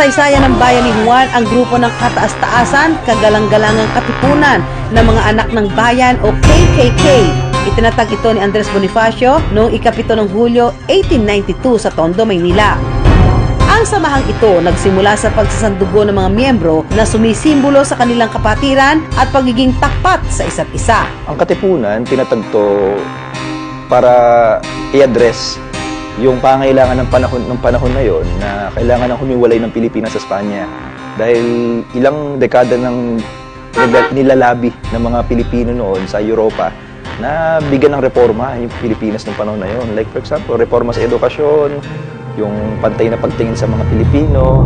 kasaysayan ng bayan ni Juan ang grupo ng kataas-taasan, kagalang-galangang katipunan ng mga anak ng bayan o KKK. Itinatag ito ni Andres Bonifacio noong ikapito ng Hulyo 1892 sa Tondo, Maynila. Ang samahang ito nagsimula sa pagsasandugo ng mga miyembro na sumisimbolo sa kanilang kapatiran at pagiging tapat sa isa't isa. Ang Katipunan, tinatagto para i-address yung pangailangan ng panahon ng panahon na yon na kailangan ng humiwalay ng Pilipinas sa Espanya. Dahil ilang dekada ng nila- nilalabi ng mga Pilipino noon sa Europa na bigyan ng reforma yung Pilipinas ng panahon na yon. Like for example, reforma sa edukasyon, yung pantay na pagtingin sa mga Pilipino,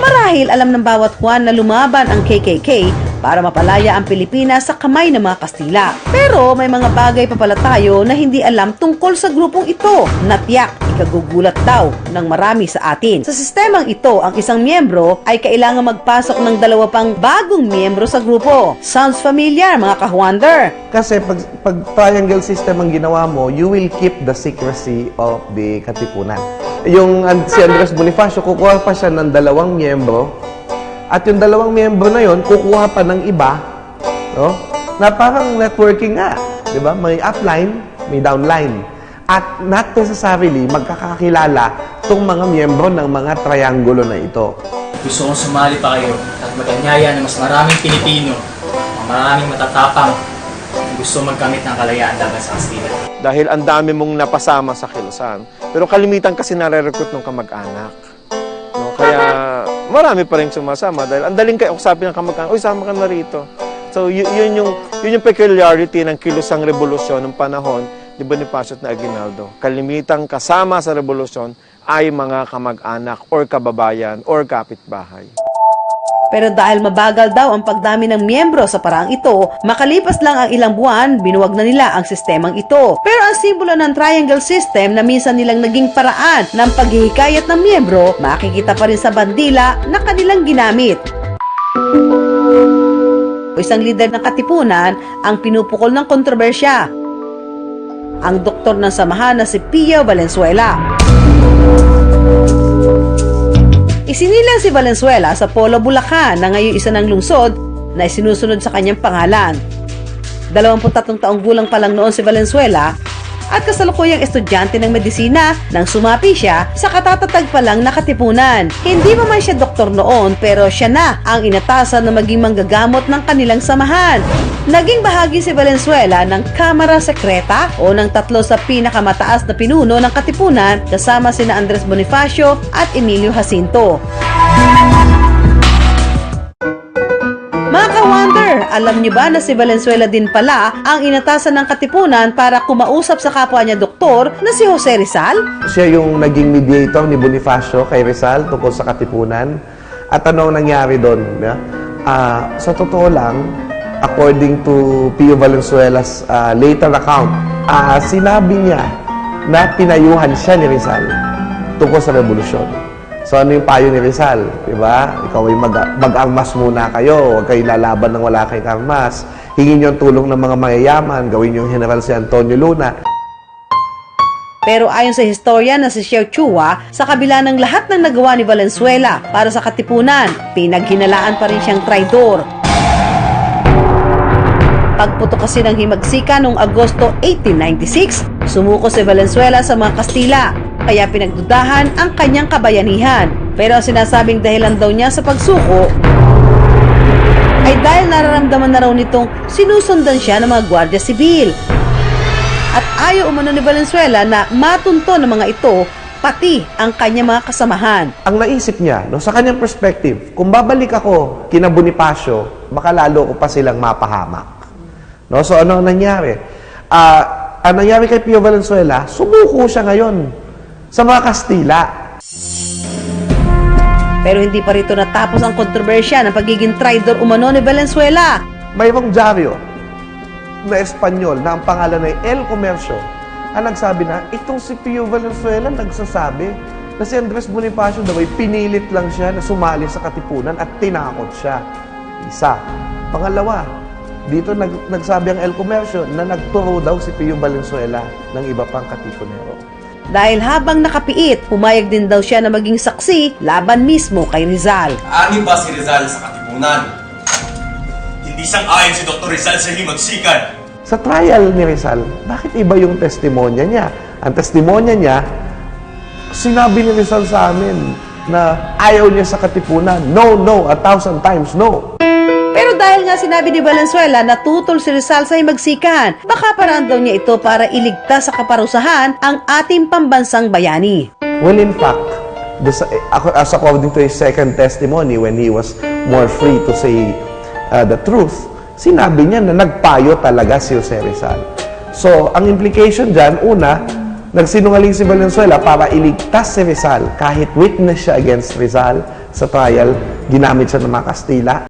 Marahil alam ng bawat Juan na lumaban ang KKK para mapalaya ang Pilipinas sa kamay ng mga Kastila. Pero may mga bagay pa pala tayo na hindi alam tungkol sa grupong ito. Natiyak, ikagugulat daw ng marami sa atin. Sa sistemang ito, ang isang miyembro ay kailangan magpasok ng dalawa pang bagong miyembro sa grupo. Sounds familiar mga ka-Juander? Kasi pag, pag triangle system ang ginawa mo, you will keep the secrecy of the katipunan. Yung an- si Andres Bonifacio, kukuha pa siya ng dalawang miyembro at yung dalawang miyembro na yon kukuha pa ng iba, no? Na parang networking nga, 'di ba? May upline, may downline. At not necessarily magkakakilala tong mga miyembro ng mga triangulo na ito. Gusto kong sumali pa kayo at maganyaya ng mas maraming Pilipino, maraming matatapang gusto magkamit ng kalayaan laban sa Kastila. dahil ang dami mong napasama sa kilusan. Pero kalimitan kasi nare-recruit ng kamag-anak. Marami pa rin sumasama dahil ang daling kayo usapin ng kamag-anak, uy, sama ka na rito. So, yun, yung, yun yung peculiarity ng kilusang revolusyon ng panahon ni Bonifacio na Aguinaldo. Kalimitang kasama sa revolusyon ay mga kamag-anak or kababayan or kapitbahay. Pero dahil mabagal daw ang pagdami ng miyembro sa paraang ito, makalipas lang ang ilang buwan, binuwag na nila ang sistemang ito. Pero ang simbolo ng triangle system na minsan nilang naging paraan ng paghihikayat ng miyembro, makikita pa rin sa bandila na kanilang ginamit. Isang lider ng katipunan ang pinupukol ng kontrobersya. Ang doktor ng samahan na si Pio Valenzuela. Isinilang si Valenzuela sa Polo, Bulacan na ngayon isa ng lungsod na isinusunod sa kanyang pangalan. 23 taong gulang pa lang noon si Valenzuela at kasalukuyang estudyante ng medisina nang sumapi siya sa katatatag pa lang na katipunan. Hindi pa man siya doktor noon pero siya na ang inatasan na maging manggagamot ng kanilang samahan. Naging bahagi si Valenzuela ng Kamara Sekreta o ng tatlo sa pinakamataas na pinuno ng katipunan kasama sina Andres Bonifacio at Emilio Jacinto. Mga ka-wonder, alam niyo ba na si Valenzuela din pala ang inatasan ng katipunan para kumausap sa kapwa niya doktor na si Jose Rizal? Siya yung naging mediator ni Bonifacio kay Rizal tungkol sa Katipunan. At ano ang nangyari doon? Yeah? Ah, sa totoo lang, according to Pio Valenzuela's ah, later account, ah, sinabi niya na pinayuhan siya ni Rizal tungkol sa revolusyon. So ano yung payo ni Rizal? Diba? Ikaw ay mag- mag-armas muna kayo. Huwag kayo lalaban ng wala kayong armas. Hingin ang tulong ng mga mayayaman. Gawin yung General si Antonio Luna. Pero ayon sa historia na si Xiao Chua, sa kabila ng lahat ng nagawa ni Valenzuela para sa katipunan, pinaghinalaan pa rin siyang traidor. Pagputok kasi ng himagsika noong Agosto 1896, sumuko si Valenzuela sa mga Kastila, kaya pinagdudahan ang kanyang kabayanihan. Pero ang sinasabing dahilan daw niya sa pagsuko ay dahil nararamdaman na raw nitong sinusundan siya ng mga gwardya sibil. At ayaw umano ni Valenzuela na matunto ng mga ito pati ang kanyang mga kasamahan. ang naisip niya, no, sa kanyang perspective, kung babalik ako kina Bonifacio, baka lalo ko pa silang mapahamak. No? So ano ang nangyari? Ah, ang nangyari kay Pio Valenzuela, sumuko siya ngayon sa mga Kastila. Pero hindi pa rito natapos ang kontrobersya ng pagiging traitor umano ni Valenzuela. Mayroong dyaryo na Espanyol na ang pangalan ay El Comercio ang nagsabi na itong si Pio Valenzuela nagsasabi na si Andres Bonifacio daw ay pinilit lang siya na sumali sa katipunan at tinakot siya. Isa. Pangalawa, dito nag, nagsabi ang El Comercio na nagturo daw si Pio Valenzuela ng iba pang katipunero. Dahil habang nakapiit, pumayag din daw siya na maging saksi laban mismo kay Rizal. Ani ba si Rizal sa Katipunan? Hindi sang-ayon si Dr. Rizal sa himagsikan. Sa trial ni Rizal, bakit iba yung testimonya niya? Ang testimonya niya, sinabi ni Rizal sa amin na ayaw niya sa katipunan. No, no, a thousand times no. Pero dahil nga sinabi ni Valenzuela na tutol si Rizal sa himagsikan, baka paraan daw niya ito para iligtas sa kaparusahan ang ating pambansang bayani. Well, in fact, this, as according to his second testimony, when he was more free to say uh, the truth, sinabi niya na nagpayo talaga si Jose Rizal. So, ang implication dyan, una, nagsinungaling si Valenzuela para iligtas si Rizal. Kahit witness siya against Rizal sa trial, ginamit siya ng mga Kastila.